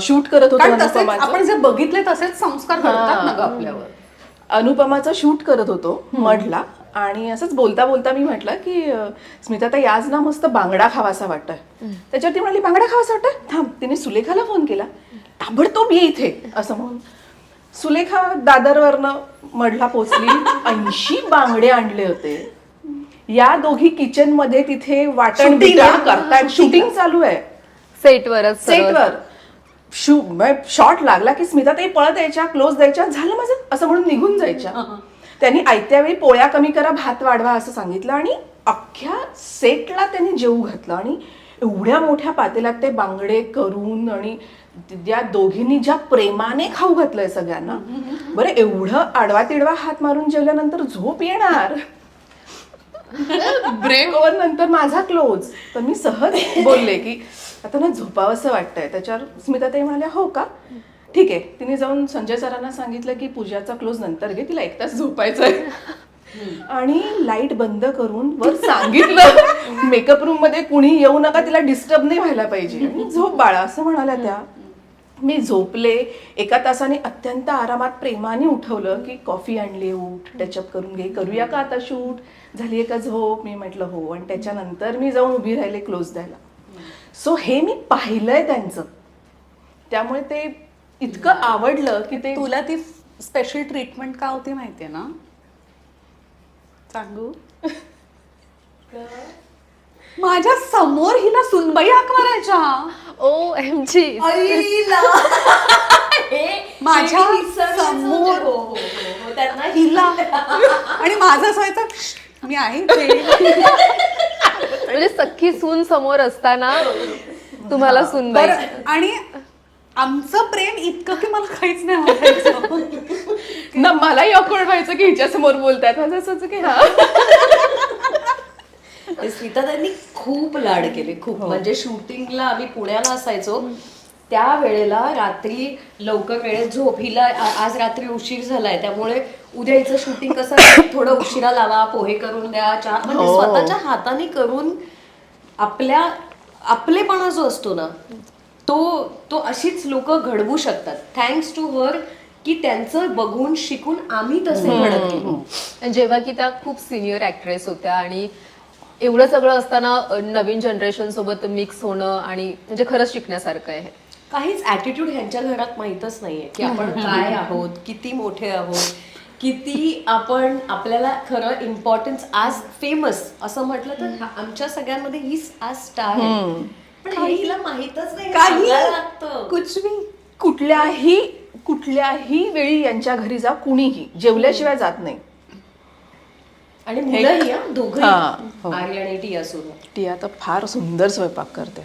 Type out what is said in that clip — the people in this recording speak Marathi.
शूट करत होतो कारण तसेच अनुपमाचं. आपण जे बघितले तसेच संस्कार करतात ना ग आपल्यावर. अनुपमाचं शूट करत होतो मढला आणि असंच बोलता बोलता मी म्हटलं की अं, स्मिता ताई आज ना मस्त बांगडा खावासा वाटतोय. त्याच्यावर ती म्हणाली बांगडा खावासा वाटतोय? थांब तिने सुलेखाला फोन केला. ताबडतोब ये इथे. असं म्हणून. सुलेखा दादरवरनं मढला पोचली. ऐंशी बांगडे आणले होते. या दोघी किचनमध्ये तिथे वाटण Shooting बिटण आहे. करतायत शूटिंग चालू आहे. सेटवरच. सेटवर शू शॉट लागला की स्मिता ताई पळत यायच्या क्लोज द्यायच्या झालं माझं. असं म्हणून निघून जायच्या. त्यांनी आयत्या वेळी पोळ्या कमी करा भात वाढवा असं सांगितलं आणि अख्ख्या सेटला त्यांनी जेवू घातलं. आणि एवढ्या मोठ्या पातेल्यात ते बांगडे करून आणि त्या दोघींनी ज्या प्रेमाने खाऊ घातलंय सगळ्यांना बरं एवढं आडवा तिडवा हात मारून जेवल्यानंतर झोप येणार. ब्रेक ओव्हर नंतर माझा क्लोज तर मी सहज बोलले की आता ना झोपावंसं वाटतंय. त्याच्यावर स्मिताताई म्हणाल्या हो का? ठीक आहे. तिने जाऊन संजय सरांना सांगितलं की पूजाचा क्लोज नंतर घे तिला एक तास झोपायचं आहे आणि लाइट बंद करून वर सांगितलं मेकअप रूममध्ये कुणी येऊ नका तिला डिस्टर्ब नाही व्हायला पाहिजे. आणि झोप बाळा असं म्हणाल्या त्या. मी झोपले एका तासाने अत्यंत आरामात प्रेमाने उठवलं की कॉफी आणली उठ टचअप करून घे करूया का आता शूट झाली का झोप? मी म्हटलं हो. आणि त्याच्यानंतर मी जाऊन उभी राहिले क्लोज द्यायला. सो हे मी पाहिलंय त्यांचं. त्यामुळे ते इतकं आवडलं की ते तुला ती स्पेशल ट्रीटमेंट का होती माहितीये ना? सांगू? माझ्यासमोर हिला सुनबाई हाक मारायच्या ओ एम जी माझ्यासमोर हो, हिला. आणि माझं असं व्हायचं "श्श, मी आहे इथे." म्हणजे सख्खी सून समोर असताना तुम्हाला सुनबाई बरं, आणि आमचं प्रेम इतकं की मला काहीच नाही वाटायचं ना मलाही ऑकवर्ड व्हायचं की हिच्या समोर बोलतायत. माझं असं होतं की हा. ते स्मिता त्यांनी खूप लाड केले खूप. हो. म्हणजे शूटिंगला आम्ही पुण्याला असायचो. त्या वेळेला रात्री लवकर वेळेत झोप हिला आज रात्री उशीर झालाय त्यामुळे उद्या हिचं शूटिंग कसं थोडं उशिरा लावा पोहे करून द्या चहा म्हणजे हो. स्वतःच्या हाताने करून आपल्या आपलेपणा जो असतो ना तो तो अशीच लोक घडवू शकतात थँक्स टू हर की त्यांचं बघून शिकून आम्ही तसे घडत गेलो आणि जेव्हा की त्या खूप सिनियर ऍक्ट्रेस होत्या आणि एवढं सगळं असताना अ, नवीन जनरेशन सोबत मिक्स होणं आणि म्हणजे खरंच शिकण्यासारखं आहे. काहीच ऍटिट्यूड ह्यांच्या घरात माहीतच नाहीये की आपण काय आहोत किती मोठे आहोत किती आपण आपल्याला खरं इम्पॉर्टन्स आज फेमस असं म्हटलं तर आमच्या सगळ्यांमध्ये ही आज स्टार आहे. पण हिला माहीतच नाही काही सांगायला लागतं. कुछ भी कुठल्याही कुठल्याही वेळी यांच्या घरी जा कुणीही जेवल्याशिवाय जात नाही. आणि मुलंही हो. आर्य आणि टी असो ती आता फार सुंदर स्वयंपाक करते.